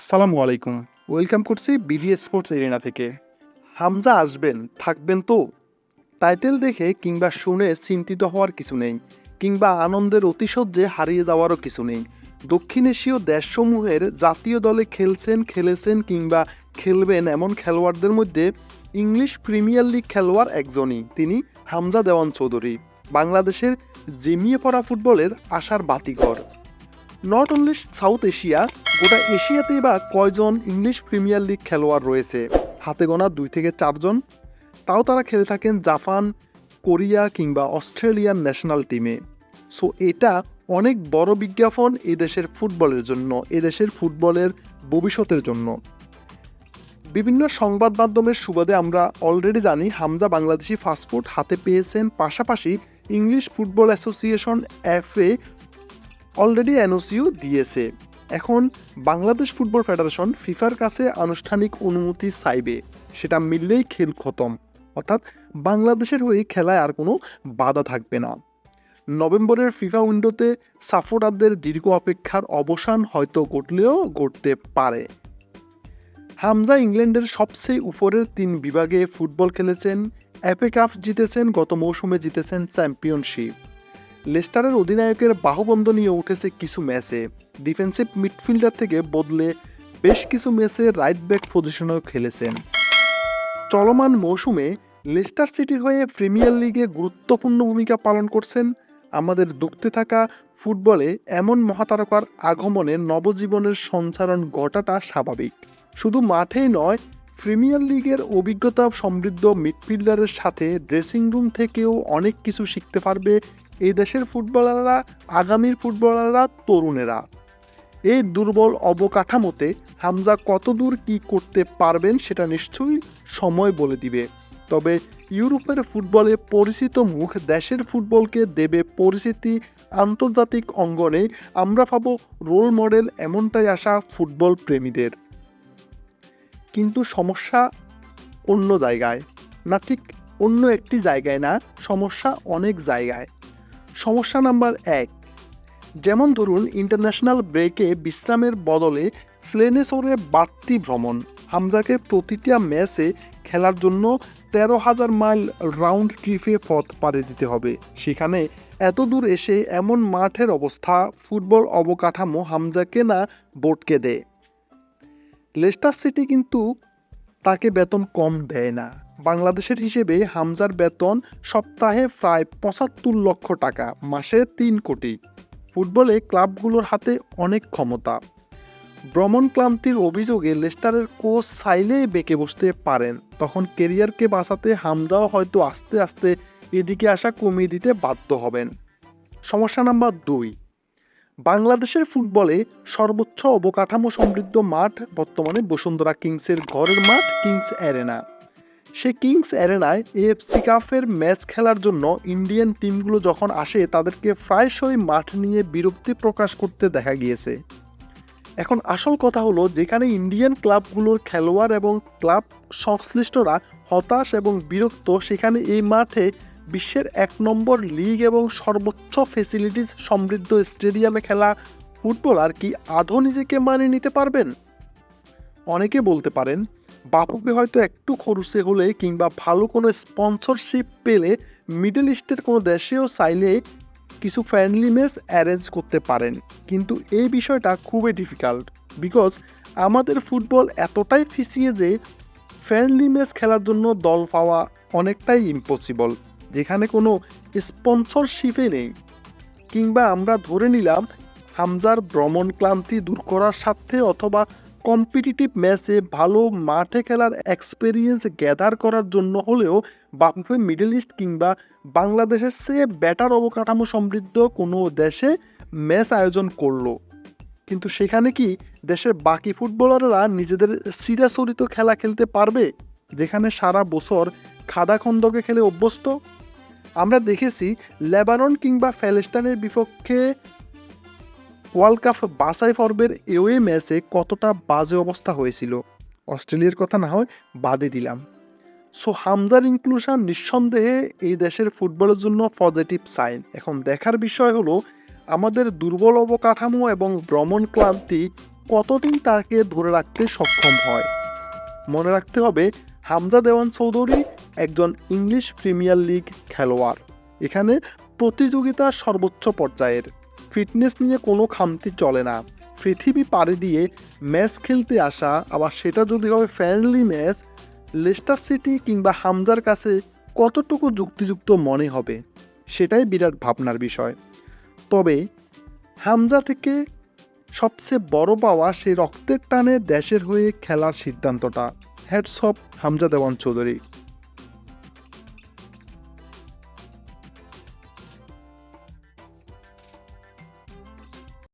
আসসালামু আলাইকুম। ওয়েলকাম করছি বিডি স্পোর্টস এরিনা থেকে। হামজা আসবেন, থাকবেন তো? টাইটেল দেখে কিংবা শুনে চিন্তিত হওয়ার কিছু নেই, কিংবা আনন্দের অতিশয্যে হারিয়ে যাওয়ারও কিছু নেই। দক্ষিণ এশীয় দেশসমূহের জাতীয় দলে খেলছেন, খেলেছেন কিংবা খেলবেন এমন খেলোয়াড়দের মধ্যে ইংলিশ প্রিমিয়ার লিগ খেলোয়াড় একজনই, তিনি হামজা দেওয়ান চৌধুরী। বাংলাদেশের জেমিয়ে পড়া ফুটবলের আশার বাতিঘর। নট অনলি সাউথ এশিয়া, গোটা এশিয়াতেই বা কয়জন ইংলিশ প্রিমিয়ার লিগ খেলোয়াড় রয়েছে? হাতে গোনা দুই থেকে চারজন। তাও তারা খেলে থাকেন জাপান, কোরিয়া কিংবা অস্ট্রেলিয়ান ন্যাশনাল টিমে। সো এটা অনেক বড় বিজ্ঞাপন এদেশের ফুটবলের জন্য, এদেশের ফুটবলের ভবিষ্যতের জন্য। বিভিন্ন সংবাদ মাধ্যমের সুবাদে আমরা অলরেডি জানি হামজা বাংলাদেশি ফাস্টফুড হাতে পেয়েছেন পাশাপাশি English football association FA already এনওসিও দিয়েছে। এখন বাংলাদেশ ফুটবল ফেডারেশন ফিফার কাছে আনুষ্ঠানিক অনুমতি চাইবে। সেটা মিললেই খেল খতম। অর্থাৎ বাংলাদেশের হয়ে খেলায় আর কোনো বাধা থাকবে না। নভেম্বরের ফিফা উইন্ডোতে সাপোর্টারদের দীর্ঘ অপেক্ষার অবসান হয়তো ঘটলেও ঘটতে পারে। হামজা ইংল্যান্ডের সবচেয়ে উপরের তিন বিভাগে ফুটবল খেলেছেন অ্যাপে কাপ জিতেছেন, গত মৌসুমে জিতেছেন চ্যাম্পিয়নশিপ। লেস্টারের অধিনায়কের বাহুবন্ধ নিয়ে উঠেছে কিছু ম্যাচে। ডিফেন্সিভ মিডফিল্ডার থেকে বদলে বেশ কিছু ম্যাচে রাইট ব্যাক পজিশনেও খেলেছেন। চলমান মৌসুমে লেস্টার সিটির হয়ে প্রিমিয়ার লিগে গুরুত্বপূর্ণ ভূমিকা পালন করছেন আমাদের দুঃখতে থাকা ফুটবলে এমন মহাতারকার আগমনে নবজীবনের সঞ্চারণ ঘটাটা স্বাভাবিক। শুধু মাঠেই নয়, প্রিমিয়ার লিগের অভিজ্ঞতা সমৃদ্ধ মিডফিল্ডারের সাথে ড্রেসিং রুম থেকেও অনেক কিছু শিখতে পারবে এই দেশের ফুটবলাররা, আগামীর ফুটবলাররা তরুণেরা। এই দুর্বল অবকাঠামোতে হামজা কতদূর কি করতে পারবেন সেটা নিশ্চয়ই সময় বলে দিবে। তবে ইউরোপের ফুটবলে পরিচিত মুখ দেশের ফুটবলকে দেবে পরিচিতি আন্তর্জাতিক অঙ্গনে। আমরা পাবো রোল মডেল এমনটাই আসা ফুটবল প্রেমীদের। কিন্তু সমস্যা অন্য জায়গায়, না ঠিক অন্য একটি জায়গায় না, সমস্যা অনেক জায়গায়। সমস্যা নাম্বার এক। যেমন ধরুন ইন্টারন্যাশনাল ব্রেকে বিশ্রামের বদলে প্লেনে বাড়তি ভ্রমণ। হামজাকে প্রতিটা ম্যাচে খেলার জন্য তেরো হাজার মাইল রাউন্ড ট্রিপে পথ পাড়ি দিতে হবে। সেখানে এত দূর এসে এমন মাঠের অবস্থা, ফুটবল অবকাঠামো হামজাকে না বোটকে দেয়। লেস্টার সিটি কিন্তু তাকে বেতন কম দেয় না। বাংলাদেশের হিসেবে হামজার বেতন সপ্তাহে প্রায় পঁচাত্তর লক্ষ টাকা, মাসে তিন কোটি। ফুটবলে ক্লাবগুলোর হাতে অনেক ক্ষমতা। ভ্রমণ ক্লান্তির অভিযোগে লেস্টারের কোচ চাইলেই বেঁকে বসতে পারেন। তখন কেরিয়ারকে বাঁচাতে হামজাও হয়তো আস্তে আস্তে এদিকে আসা কমিয়ে দিতে বাধ্য হবেন। সমস্যা নাম্বার দুই। বাংলাদেশের ফুটবলে সর্বোচ্চ অবকাঠামো সমৃদ্ধ মাঠ বর্তমানে বসুন্ধরা কিংসের ঘরের মাঠ কিংস অ্যারেনা। সে কিংস অ্যারেনায় এএফসি কাপের ম্যাচ খেলার জন্য ইন্ডিয়ান টিমগুলো যখন আসে, তাদেরকে প্রায়শই মাঠ নিয়ে বিরক্তি প্রকাশ করতে দেখা গিয়েছে। এখন আসল কথা হলো, যেখানে ইন্ডিয়ান ক্লাবগুলোর খেলোয়াড় এবং ক্লাব সংশ্লিষ্টরা হতাশ এবং বিরক্ত, সেখানে এই মাঠে বিশ্বের এক নম্বর লিগ এবং সর্বোচ্চ ফেসিলিটিস সমৃদ্ধ স্টেডিয়ামে খেলা ফুটবলার কি আধো নিজেকে মানিয়ে নিতে পারবেন? অনেকে বলতে পারেন, বাপুকে হয়তো একটু খরচে হলে কিংবা ভালো কোনো স্পন্সরশিপ পেলে মিডল ইস্টের কোনো দেশেও চাইলে কিছু ফ্রেন্ডলি ম্যাচ অ্যারেঞ্জ করতে পারেন। কিন্তু এই বিষয়টা খুবই ডিফিকাল্ট বিকজ আমাদের ফুটবল এতটাই ফিসিয়ে যে ফ্রেন্ডলি ম্যাচ খেলার জন্য দল পাওয়া অনেকটাই ইম্পসিবল যেখানে কোনো স্পন্সরশিপে নেই। কিংবা আমরা ধরে নিলাম, হামজার ভ্রমণ ক্লান্তি দূর করার স্বার্থে অথবা কম্পিটিটিভ ম্যাচে ভালো মাঠে খেলার এক্সপিরিয়েন্স গ্যাদার করার জন্য হলেও বাফুফে মিডল ইস্ট কিংবা বাংলাদেশের চেয়ে ব্যাটার অবকাঠামো সমৃদ্ধ কোনো দেশে ম্যাচ আয়োজন করল। কিন্তু সেখানে কি দেশের বাকি ফুটবলাররা নিজেদের চিরাচরিত খেলা খেলতে পারবে, যেখানে সারা বছর খাদা খন্দকে খেলে অভ্যস্ত? আমরা দেখেছি লেবানন কিংবা প্যালেস্টাইনের বিপক্ষে ওয়ার্ল্ড কাপ বাছাই পর্বের এওয়ে ম্যাচে কতটা বাজে অবস্থা হয়েছিল, অস্ট্রেলিয়ার কথা না হয় বাদে দিলাম। সো হামজার ইনক্লুশন নিঃসন্দেহে এই দেশের ফুটবলের জন্য পজিটিভ সাইন এখন দেখার বিষয় হলো, আমাদের দুর্বল অবকাঠামো এবং ভ্রমণ ক্লান্তি কতদিন তাকে ধরে রাখতে সক্ষম হয়? মনে রাখতে হবে, হামজা দেওয়ান চৌধুরী একজন ইংলিশ প্রিমিয়ার লিগ খেলোয়াড়। এখানে প্রতিযোগিতা সর্বোচ্চ পর্যায়ের। ফিটনেস নিয়ে কোনো খামতি চলে না। পৃথিবী পাড়ি দিয়ে ম্যাচ খেলতে আসা, আবার সেটা যদি হবে ফ্রেন্ডলি ম্যাচ লেস্টার সিটি কিংবা হামজার কাছে কতটুকু যুক্তিযুক্ত মনে হবে? সেটাই বিরাট ভাবনার বিষয়। তবে হামজা থেকে সবচেয়ে বড় পাওয়া সেই রক্তের টানে দেশের হয়ে খেলার সিদ্ধান্তটা। Hats off Hamza Dewan Chowdhury.